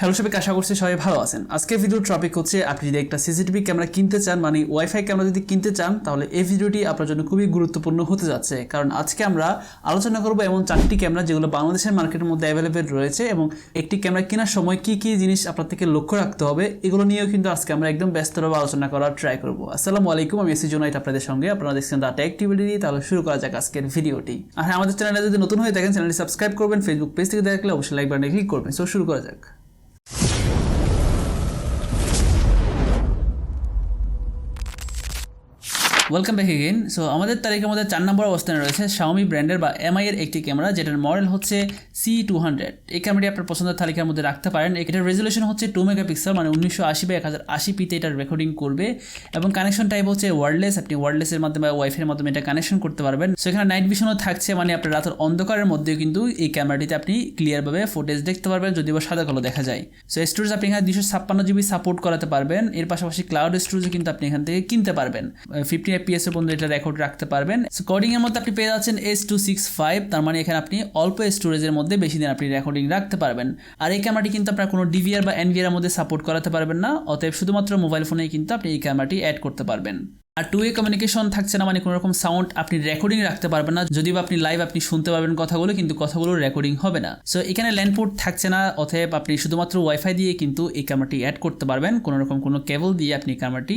Hello সবাইকে আশা করছি সবাই ভালো আছেন। আজকের ভিডিওর টপিক হচ্ছে, আপনি যদি একটা সিসিটিভি ক্যামেরা কিনতে চান মানে ওয়াইফাই ক্যামেরা যদি কিনতে চান, তাহলে এই ভিডিওটি আপনার জন্য খুবই গুরুত্বপূর্ণ হতে যাচ্ছে। কারণ আজকে আমরা আলোচনা করব এমন চারটি ক্যামেরা যেগুলো বাংলাদেশের মার্কেটের মধ্যে অ্যাভেলেবেল রয়েছে এবং একটি ক্যামেরা কেনার সময় কি কি জিনিস আপনার থেকে লক্ষ্য রাখতে হবে, এগুলো নিয়েও কিন্তু আজকে আমরা একদম ব্যস্তভাবে আলোচনা করার ট্রাই করব। আসসালামু আলাইকুম, আমি এসি জোনাইট আপনাদের সঙ্গে। আপনারা দেখছেন ডাটা অ্যাক্টিভিটি তাহলে শুরু করা যাক আজকের ভিডিওটি। আর হ্যাঁ আমাদের চ্যানেলে যদি নতুন হয়ে থাকেন চ্যানেলটি সাবস্ক্রাইব করবেন। ফেসবুক পেজ থেকে দেখলে অবশ্যই লাইক বাটনে ক্লিক করবেন। সো শুরু করা যাক। ওয়েলকাম ব্যাক এগেন সো আমাদের তালিকার মধ্যে চার নম্বর অবস্থানে রয়েছে শাওমি ব্র্যান্ডের বা এমআই এর একটি ক্যামেরা যেটার মডেল হচ্ছে সি টু হান্ড্রেড এই ক্যামেরাটি আপনার পছন্দের তালিকার মধ্যে রাখতে পারেন। এটার রেজলিউশন হচ্ছে টু মেগাপিক্সেল মানে উনিশশো আশি বা এক হাজার আশি পিতে এটার রেকর্ডিং করবে। এবং কানেকশন টাইপ হচ্ছে ওয়ারলেস আপনি ওয়ারলেসের মাধ্যমে ওয়াইফাইয়ের মাধ্যমে এটা কানেকশন করতে পারবেন। সো এখানে নাইট ভিশনও থাকছে মানে আপনার রাতের অন্ধকারের মধ্যেও কিন্তু এই ক্যামেরাটিতে আপনি ক্লিয়ারভাবে ফুটেজ দেখতে পারবেন যদি বা সাদা কালো দেখা যায়। সো স্টোরেজ আপনি এখানে দুশো ছাপ্পান্ন জিবি সাপোর্ট করাতে পারবেন। এর পাশাপাশি ক্লাউড স্টোরেজও কিন্তু আপনি এখান থেকে কিনতে পারবেন। ফিফটি এফপিএস এর পর্যন্ত এটা রেকর্ড রাখতে পারবেন। কোডিং এর মধ্যে আপনি পেয়ে যাচ্ছেন এস টু সিক্স ফাইভ তার মানে এখানে আপনি অল্প স্টোরেজের মধ্যে বেশি দিন আপনি রেকর্ডিং রাখতে পারবেন। আর এই ক্যামেরাটি কিন্তু আপনার কোনো ডিভিআর বা এনভিআর মধ্যে সাপোর্ট করাতে পারবেন না, অতএব শুধুমাত্র মোবাইল ফোনেই কিন্তু আপনি এই ক্যামেরাটি অ্যাড করতে পারবেন। আর টু এ কমিউনিকেশন থাকছে না মানে কোনো রকম সাউন্ড আপনি রেকর্ডিং রাখতে পারবেন না। যদি বা আপনি লাইভ আপনি শুনতে পারবেন কথাগুলো, কিন্তু কথাগুলো রেকর্ডিং হবে না। সো এখানে ল্যান্ডপোর্ট থাকছে না, অতএব আপনি শুধুমাত্র ওয়াইফাই দিয়ে কিন্তু এই ক্যামেরাটি অ্যাড করতে পারবেন। কোনো রকম কোনো কেবল দিয়ে আপনি ক্যামেরাটি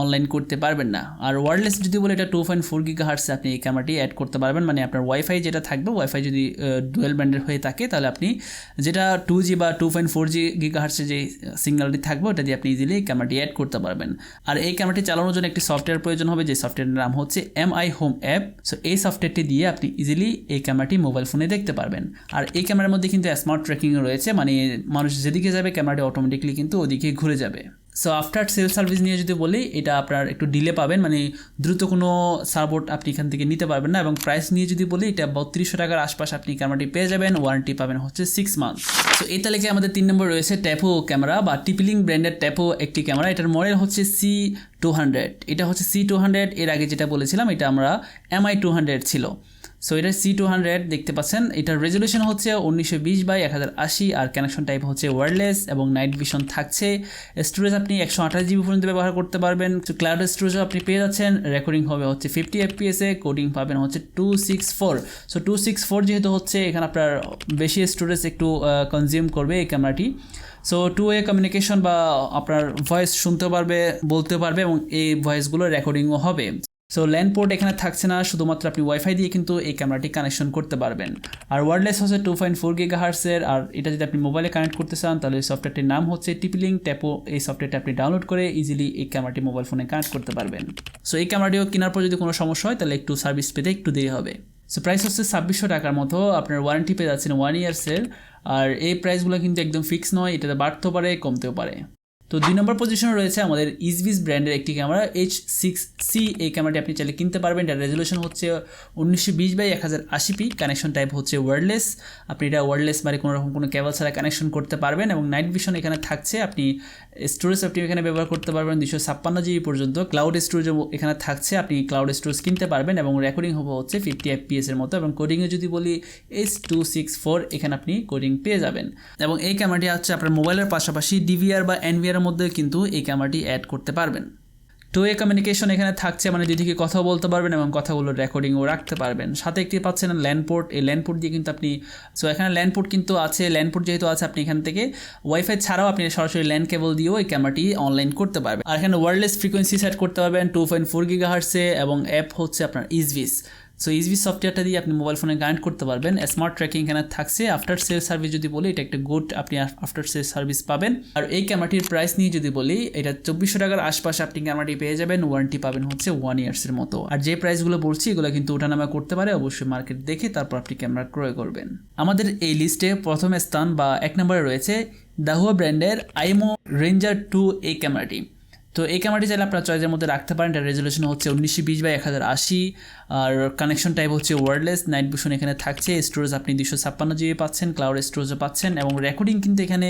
অনলাইন করতে পারবেন না। আর ওয়ারলেস যদি বলে এটা টু পয়েন্ট ফোর গিগা হার্টসে আপনি এই ক্যামেরাটি অ্যাড করতে পারবেন মানে আপনার ওয়াইফাই যেটা থাকবে ওয়াইফাই যদি ডুয়েল ব্যান্ডের হয়ে থাকে, তাহলে আপনি যেটা টু জি বা two point four G giga হার্টসে যে সিগন্যালটি থাকবে, ওটা দিয়ে আপনি ইজিলি এই ক্যামেরাটি অ্যাড করতে পারবেন। আর এই ক্যামেরাটি চালানোর জন্য একটি সফটওয়্যার প্রয়োজন হবে, যে সফটওয়্যারের নাম হচ্ছে M I home app so এই সফটওয়্যারটি দিয়ে আপনি ইজিলি এই ক্যামেরাটি মোবাইল ফোনে দেখতে পারবেন। আর এই ক্যামেরার মধ্যে কিন্তু স্মার্ট ট্র্যাকিং রয়েছে মানে মানুষ যেদিকে যাবে ক্যামেরাটি অটোমেটিকলি কিন্তু ওদিকে ঘুরে যাবে। সো আফটার সেল সার্ভিস নিয়ে যদি বলি, এটা আপনার একটু ডিলে পাবেন। মানে দ্রুত কোনো সাপোর্ট আপনি এখান থেকে নিতে পারবেন না এবং প্রাইস নিয়ে যদি বলি, এটা বত্রিশশো টাকার আশপাশ আপনি ক্যামেরাটি পেয়ে যাবেন। ওয়ারেন্টি পাবেন হচ্ছে সিক্স মান্থ তো এই তালিকায় আমাদের তিন নম্বর রয়েছে ট্যাপো ক্যামেরা বা টিপিলিং ব্র্যান্ডের ট্যাপো একটি ক্যামেরা এটার মডেল হচ্ছে সি টু হান্ড্রেড এটা হচ্ছে সি টু হান্ড্রেড এর আগে যেটা বলেছিলাম, এটা আমরা এমআই টু হান্ড্রেড ছিল। সো এটা সি টু হান্ড্রেড দেখতে পাচ্ছেন। এটার রেজলিউশন হচ্ছে উনিশশো বিশ বাই এক হাজার আশি আর কানেকশন টাইপ হচ্ছে ওয়ারলেস এবং নাইট ভিশন থাকছে। স্টোরেজ আপনি একশো আঠাশ জিবি পর্যন্ত ব্যবহার করতে পারবেন। ক্লাউড স্টোরেজও আপনি পেয়ে যাচ্ছেন। রেকর্ডিং হবে হচ্ছে ফিফটি এফপিএসে কোডিং পাবেন হচ্ছে two six four so two six four যেহেতু হচ্ছে, এখানে আপনার বেশি স্টোরেজ একটু কনজিউম করবে এই ক্যামেরাটি সো টু ওয়ে কমিউনিকেশন বা আপনার ভয়েস শুনতে পারবে, বলতে পারবে এবং এই ভয়েসগুলো রেকর্ডিংও হবে। সো ল্যান্ড পোর্ট এখানে থাকছে না, শুধুমাত্র আপনি ওয়াইফাই দিয়ে কিন্তু এই ক্যামেরাটি কানেকশন করতে পারবেন। আর ওয়ারলেস হচ্ছে টু পয়েন্ট ফোর গিগা আর এটা যদি আপনি মোবাইলে কানেক্ট করতে চান, তাহলে এই সফটওয়্যারটির নাম হচ্ছে টিপিলিং ট্যাপো এই সফটওয়্যারটি আপনি ডাউনলোড করে ইজিলি এই ক্যামেরাটি মোবাইল ফোনে কানেক্ট করতে পারবেন। সো এই ক্যামেরাটিও কেনার পর যদি কোনো সমস্যা হয়, তাহলে একটু সার্ভিস পেতে একটু দেরি হবে। সো প্রাইস হচ্ছে ছাব্বিশশো টাকার মতো, আপনার ওয়ারেন্টি পেয়ে যাচ্ছেন ওয়ান ইয়ার্সের আর এই প্রাইসগুলো কিন্তু একদম ফিক্স নয়, এটাতে বাড়তেও পারে, কমতেও পারে। তো দুই নম্বর পজিশনে রয়েছে আমাদের ইজভিস ব্র্যান্ডের একটি ক্যামেরা এইচ সিক্স সি এই ক্যামেরাটি আপনি চাইলে কিনতে পারবেন। এটার রেজলিউশন হচ্ছে উনিশশো বিশ বাই এক হাজার আশি পি কানেকশন টাইপ হচ্ছে ওয়ারলেস আপনি এটা ওয়ারলেস মানে কোনো রকম কোনো কেবল ছাড়া কানেকশন করতে পারবেন এবং নাইট ভিশন এখানে থাকছে। আপনি স্টোরেজ আপনি এখানে ব্যবহার করতে পারবেন দুশো ছাপ্পান্ন জিবি পর্যন্ত। ক্লাউড স্টোরেজও এখানে থাকছে। আপনি ক্লাউড স্টোরেজ কিনতে পারবেন এবং রেকর্ডিং হবে হচ্ছে ফিফটি এফপিএস এর মতো এবং কোডিংয়ে যদি বলি এইচ টু সিক্স ফোর এখানে আপনি কোডিং পেয়ে যাবেন। এবং এই ক্যামেরাটি হচ্ছে আপনার মোবাইলের পাশাপাশি ডিভিআর বা এনভিআর মধ্যে কিন্তু এই ক্যামেরাটি অ্যাড করতে পারবেন। টু এ কমিউনিকেশন এখানে থাকছে মানে দুদিকে কথা বলতে পারবেন এবং কথাগুলো রেকর্ডিংও রাখতে পারবেন। সাথে একটি পাচ্ছেন ল্যান্ডপোর্ট এই ল্যান্ডপোর্ট দিয়ে কিন্তু আপনি সো এখানে ল্যান্ডপোর্ট কিন্তু আছে ল্যান্ডপোর্ট যেহেতু আছে, আপনি এখান থেকে ওয়াইফাই ছাড়াও আপনি সরাসরি ল্যান্ড কেবল দিয়েও এই ক্যামেরাটি অনলাইন করতে পারবেন। আর এখানে ওয়ারলেস ফ্রিকোয়েন্সি সেট করতে পারবেন টু পয়েন্ট ফোর গিগা হার্সে এবং অ্যাপ হচ্ছে আপনার ইজভিস সো ইজবি সফটওয়্যারটা দিয়ে আপনি মোবাইল ফোনে কানেক্ট করতে পারবেন। স্মার্ট ট্র্যাকিং এখানে থাকছে। আফটার সেল সার্ভিস যদি বলি, এটা একটা গুড আপনি আফটার সেল সার্ভিস পাবেন। আর এই ক্যামেরাটির প্রাইস নিয়ে যদি বলি, এটা চব্বিশশো টাকার আশপাশে আপনি ক্যামেরাটি পেয়ে যাবেন। ওয়ারেন্টি পাবেন হচ্ছে ওয়ান ইয়ার্সের মতো। আর যে প্রাইসগুলো বলছি, এগুলো কিন্তু ওঠানামা করতে পারে। অবশ্যই মার্কেট দেখে তারপর আপনি ক্যামেরা ক্রয় করবেন। আমাদের এই লিস্টে প্রথম স্থান বা এক নম্বরে রয়েছে দাহুয়া ব্র্যান্ডের আইমো রেঞ্জার টু এই ক্যামেরাটি তো এই ক্যামেরাটি চাইলে আপনার চয়েসের মধ্যে রাখতে পারেন। এটার রেজলিউশন হচ্ছে উনিশশো বিশ বাই এক হাজার আশি। আর কানেকশন টাইপ হচ্ছে ওয়ারলেস নাইট ভিশন এখানে থাকছে। স্টোরেজ আপনি দুশো ছাপ্পান্ন জিবি পাচ্ছেন ক্লাউড স্টোরেজও পাচ্ছেন এবং রেকর্ডিং কিন্তু এখানে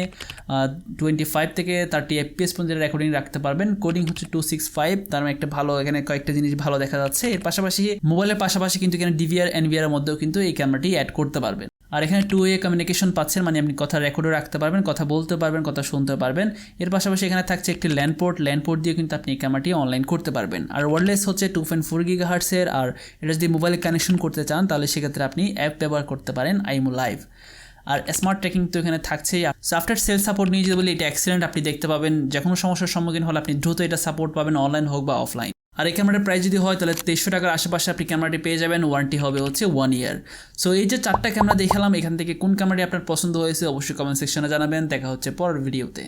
টোয়েন্টি ফাইভ থেকে থার্টি এফপিএস পর্যন্ত রেকর্ডিং রাখতে পারবেন। কোডিং হচ্ছে টু সিক্স ফাইভ তার মানে একটা ভালো, এখানে কয়েকটা জিনিস ভালো দেখা যাচ্ছে। এর পাশাপাশি মোবাইলের পাশাপাশি কিন্তু এখানে ডিভিআর এনভিআর মধ্যেও কিন্তু এই ক্যামেরাটি অ্যাড করতে পারবেন। আর এখানে টু ওয়ে কমিউনিকেশন পাচ্ছেন মানে আপনি কথা রেকর্ডও রাখতে পারবেন, কথা বলতে পারবেন, কথা শুনতে পারবেন। এর পাশাপাশি এখানে থাকছে একটি ল্যান্ড পোর্ট ল্যান্ড পোর্ট দিয়ে কিন্তু আপনি এই ক্যামেরাটি অনলাইন করতে পারবেন। আর ওয়ারলেস হচ্ছে টু পয়েন্ট ফোর গিগা হার্টসের আর এটা যদি মোবাইলে কানেকশন করতে চান, তাহলে সেক্ষেত্রে আপনি অ্যাপ ব্যবহার করতে পারেন আইমো লাইভ আর স্মার্ট ট্র্যাকিং তো এখানে থাকছেই। আফটার সেল সাপোর্ট নিয়ে যদি বলি, এটা অ্যাক্সিডেন্ট আপনি দেখতে পাবেন। যে কোনো সমস্যার সম্মুখীন হলে আপনি দ্রুত এটা সাপোর্ট পাবেন অনলাইন হোক বা অফলাইন আর এই ক্যামেরাটির প্রাইস যদি হয়, তাহলে তেইশশো টাকার আশেপাশে আপনি ক্যামেরাটি পেয়ে যাবেন। ওয়ারেন্টি হবে হচ্ছে ওয়ান ইয়ার সো এই যে চারটা ক্যামেরা দেখালাম, এখান থেকে কোন ক্যামেরাটি আপনার পছন্দ হয়েছে, অবশ্যই কমেন্ট সেকশনে জানাবেন। দেখা হচ্ছে পরের ভিডিওতে